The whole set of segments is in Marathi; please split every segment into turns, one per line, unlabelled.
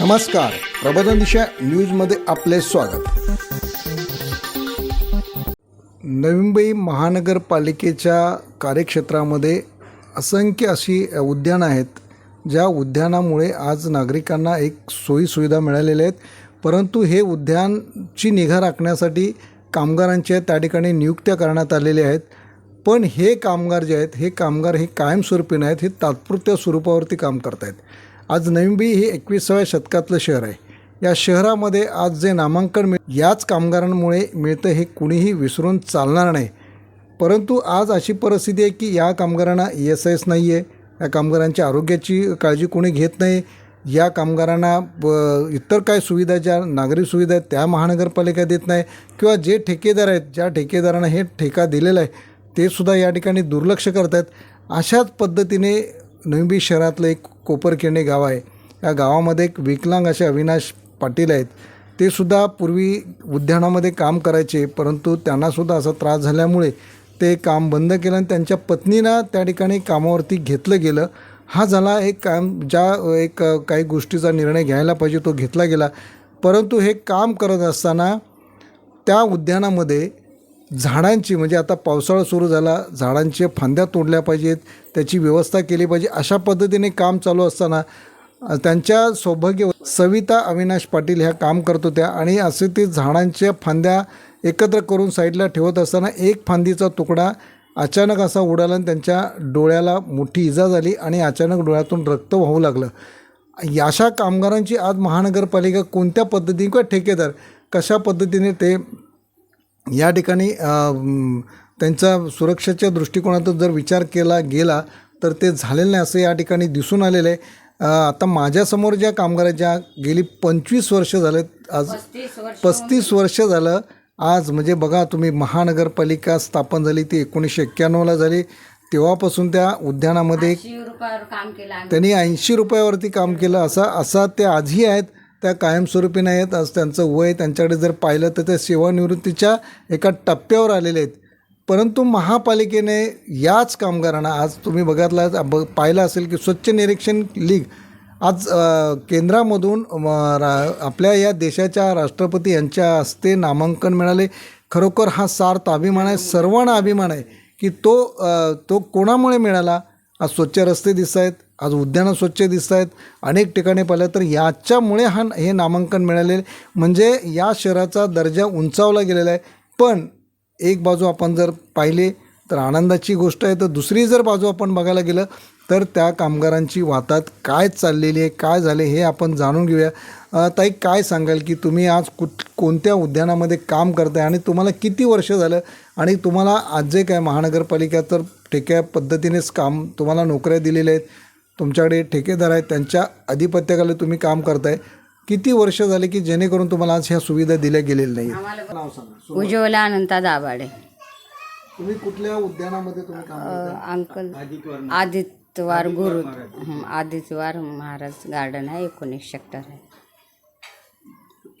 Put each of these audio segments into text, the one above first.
नमस्कार. प्रबोधन दिशा न्यूजमध्ये आपले स्वागत. नवी मुंबई महानगरपालिकेच्या कार्यक्षेत्रामध्ये असंख्य अशी उद्यानं आहेत ज्या उद्यानामुळे आज नागरिकांना एक सोयीसुविधा मिळालेल्या आहेत. परंतु हे उद्यानची निगा राखण्यासाठी कामगारांच्या त्या ठिकाणी नियुक्त्या करण्यात आलेल्या आहेत. पण हे कामगार जे आहेत हे कामगार हे कायमस्वरूपी नाहीत हे तात्पुरत्या स्वरूपावरती काम करत आहेत आज नवी हे एकविसाव्या शतकातलं शहर आहे. या शहरामध्ये आज जे नामांकन मिळ याच कामगारांमुळे मिळतं हे कुणीही विसरून चालणार नाही. परंतु आज अशी परिस्थिती आहे की या कामगारांना ई एस आय एस नाही आहे या कामगारांच्या आरोग्याची काळजी कोणी घेत नाही या कामगारांना ब इतर काय सुविधा ज्या नागरी सुविधा आहेत त्या महानगरपालिका देत नाही किंवा जे ठेकेदार आहेत ज्या ठेकेदारांना हे ठेका दिलेला आहे ते सुद्धा या ठिकाणी दुर्लक्ष करत आहेत अशाच पद्धतीने नवी शहरातलं एक कोपरखेंडे गाव आहे. या गावामध्ये एक विकलांग असे अविनाश पाटील आहेत. ते सुद्धा पूर्वी उद्यानामध्ये काम करायचे परंतु त्यांनासुद्धा असा त्रास झाल्यामुळे ते काम बंद केलं आणि त्यांच्या पत्नीला त्या ठिकाणी कामावरती घेतलं गेलं. हा झाला एक काम ज्या एक काही गोष्टीचा निर्णय घ्यायला पाहिजे तो घेतला गेला. परंतु हे काम करत असताना त्या उद्यानामध्ये झाडांची म्हणजे आता पावसाळा सुरू झाला झाडांच्या फांद्या तोडल्या पाहिजेत त्याची व्यवस्था केली पाहिजे अशा पद्धतीने काम चालू असताना त्यांच्या सौभाग्य सविता अविनाश पाटील ह्या काम करत होत्या आणि असे ते झाडांच्या फांद्या एकत्र करून साईडला ठेवत असताना एक फांदीचा तुकडा अचानक असा उडाला आणि त्यांच्या डोळ्याला मोठी इजा झाली आणि अचानक डोळ्यातून रक्त वाहू लागलं. अशा कामगारांची आज महानगरपालिका कोणत्या पद्धतीने किंवा ठेकेदार कशा पद्धतीने ते या ठिकाणी त्यांचा सुरक्षेच्या दृष्टिकोनातून जर विचार केला गेला तर ते झालेलं नाही असं या ठिकाणी दिसून आलेलं आहे आता माझ्यासमोर ज्या कामगारांच्या गेली पंचवीस वर्ष झालेत आज पस्तीस वर्ष झालं आज म्हणजे बघा तुम्ही महानगरपालिका स्थापन झाली ती एकोणीसशे एक्क्याण्णवला झाली. तेव्हापासून त्या उद्यानामध्ये त्यांनी ऐंशी रुपयावरती काम केलं असा असा ते आजही आहेत. त्या कायमस्वरूपी नाही आहेत. आज त्यांचं वय त्यांच्याकडे जर पाहिलं तर त्या सेवानिवृत्तीच्या एका टप्प्यावर आलेले आहेत. परंतु महापालिकेने याच कामगारांना आज तुम्ही बघितला ब पाहिलं असेल की स्वच्छ निरीक्षण लीग आज केंद्रामधून रा आपल्या या देशाच्या राष्ट्रपती यांच्या हस्ते नामांकन मिळाले. खरोखर हा सार्थ अभिमान आहे. सर्वांना अभिमान आहे की तो तो कोणामुळे मिळाला? आज स्वच्छ रस्ते दिसत आहेत आज उद्यानं स्वच्छ दिसत आहेत. अनेक ठिकाणी पाहिलं तर याच्यामुळे हा हे नामांकन मिळाले म्हणजे या शहराचा दर्जा उंचावला गेलेला आहे. पण एक बाजू आपण जर पाहिली तर आनंदाची गोष्ट आहे. तर दुसरी जर बाजू आपण बघायला गेलं तर त्या कामगारांची वातात काय चाललेली आहे काय झाले हे आपण जाणून घेऊया. ताई काय सांगाल की तुम्ही आज कुठ कोणत्या उद्यानामध्ये काम करताय आणि तुम्हाला किती वर्ष झालं आणि तुम्हाला आज जे काय महानगरपालिका तर ठेक्या पद्धतीनेच काम तुम्हाला नोकऱ्या दिलेल्या आहेत. तुमच्याकडे ठेकेदार आहेत. त्यांच्या अधिपत्याखाली तुम्ही काम करताय. किती वर्ष झाले की जेणेकरून तुम्हाला आज ह्या सुविधा दिल्या गेलेल्या नाही
आम्हाला
नाव सांगा.
उज्ज्वला अनंता दाभाडे.
तुम्ही कुठल्या उद्यानामध्ये तुम्ही काम करताय?
अंकल आदित्यवार गुरु हं, आदित्यवार महाराज गार्डन आहे. एकोणीस सेक्टर आहे.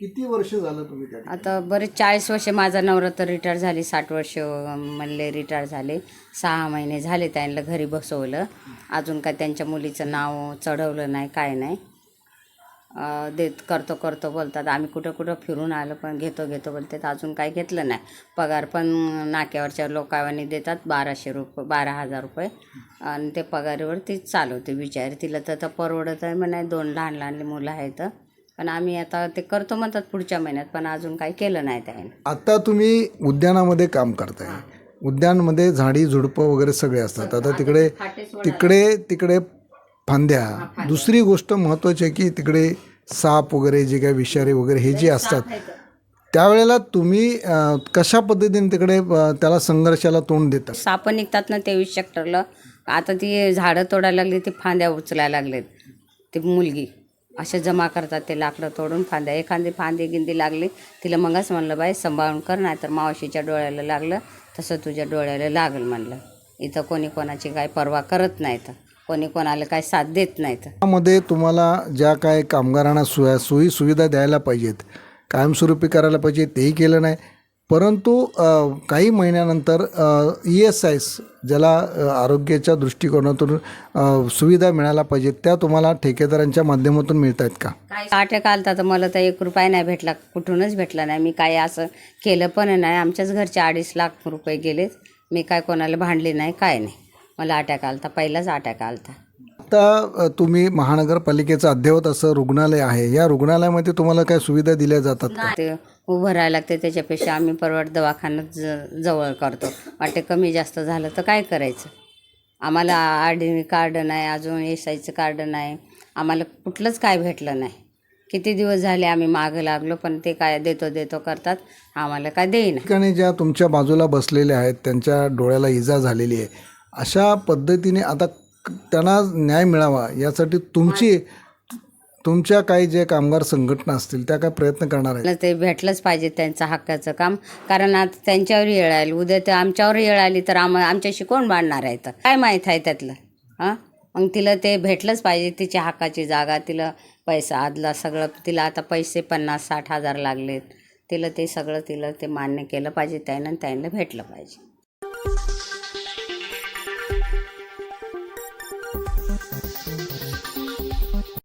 किती वर्ष झालं तुम्ही त्या ठिकाणी?
आता बरेच चाळीस वर्ष माझा नवरा तर रिटायर झाली साठ वर्ष म्हणले रिटायर झाले. सहा महिने झाले त्यांना घरी बसवलं. अजून काय त्यांच्या मुलीचं नाव चढवलं नाही काय नाही. अं, देत करतो करतो बोलतात. आम्ही कुठं कुठं फिरून आलो पण घेतो घेतो बोलतात. अजून काय घेतलं नाही. पगार पण नाक्यावरच्या लोकांनी देतात बाराशे रुपये बारा हजार रुपये. आणि ते पगारीवरती चालवते बिचारी. तिला तर आता परवडत आहे म्हणा दोन लहान लहान मुलं आहेत. पण आम्ही आता ते करतो म्हणतात पुढच्या महिन्यात पण अजून काही केलं नाही त्याने
आता तुम्ही उद्यानामध्ये काम करताय. उद्यानमध्ये झाडी झुडपं वगैरे सगळे असतात. आता तिकडे तिकडे तिकडे फांद्या. दुसरी गोष्ट महत्त्वाची आहे की तिकडे साप वगैरे जे काही विषारी वगैरे हे जे असतात त्यावेळेला तुम्ही अं, कशा पद्धतीने तिकडे अं, त्याला संघर्षाला तोंड देतात
साप निघतात ना तेवीस सेक्टरला आता ती झाडं तोडायला लागली ती फांद्या उचलायला लागलेत. ती मुलगी. असे जमा करतात ते लाकडं तोडून फांद्या. एखादी फांदी गिंदी लागली तिला मगच म्हणलं बाई सांभाळून कर नाही तर मावशीच्या डोळ्याला लागलं तसं तुझ्या डोळ्याला लागल म्हणलं. इथं कोणी कोणाची काय पर्वा करत नाहीत. कोणी कोणाला काय साथ देत नाहीत.
त्यामध्ये तुम्हाला ज्या काय कामगारांना सोया सोयी सुविधा द्यायला पाहिजेत कायमस्वरूपी करायला पाहिजे तेही केलं नाही. परंतु काही महिन्यानंतर ई एस आय ज्याला आरोग्याच्या दृष्टिकोनातून सुविधा मिळायला पाहिजेत त्या तुम्हाला ठेकेदारांच्या माध्यमातून मिळत आहेत का
अटॅक आलता तर मला तर एक रुपया नाही भेटला कुठूनच भेटला नाही. मी काय असं केलं पण नाही. आमच्याच घरचे अडीच लाख रुपये गेलेत. मी काय कोणाला भांडली नाही काय नाही. मला अटॅक आलता पहिलाच अटॅक आलता.
आता तुम्ही महानगरपालिकेचं अद्ययावत असं रुग्णालय आहे. या रुग्णालयामध्ये तुम्हाला काय सुविधा दिल्या जातात
उभं राहायला लागते त्याच्यापेक्षा आम्ही परवड दवाखान्यात ज जवळ करतो. वाटे कमी जास्त झालं तर काय करायचं? आम्हाला आर डी कार्ड नाही अजून एस आयचं कार्ड नाही. आम्हाला कुठलंच काय भेटलं नाही. किती दिवस झाले आम्ही मागं लागलो पण ते काय देतो देतो करतात. आम्हाला काय देईना.
ठिकाणी ज्या तुमच्या बाजूला बसलेल्या आहेत त्यांच्या डोळ्याला इजा झालेली आहे. अशा पद्धतीने आता क- त्यांना न्याय मिळावा यासाठी तुमची तुमच्या काही जे कामगार संघटना असतील त्या काय प्रयत्न करणार आहेत?
ते भेटलंच पाहिजे त्यांचं हक्काचं काम. कारण आता त्यांच्यावर येळ आली. उद्या ते आमच्यावर येळ आली तर आम आमच्याशी कोण बांधणार आहे तर? काय माहीत आहे त्यातलं? हां? मग तिला ते भेटलंच पाहिजे तिच्या हक्काची जागा तिला पैसा आदला सगळं. तिला आता पैसे पन्नास साठ हजार लागलेत. तिला ते सगळं तिला ते मान्य केलं पाहिजे त्यानं त्यांना भेटलं पाहिजे.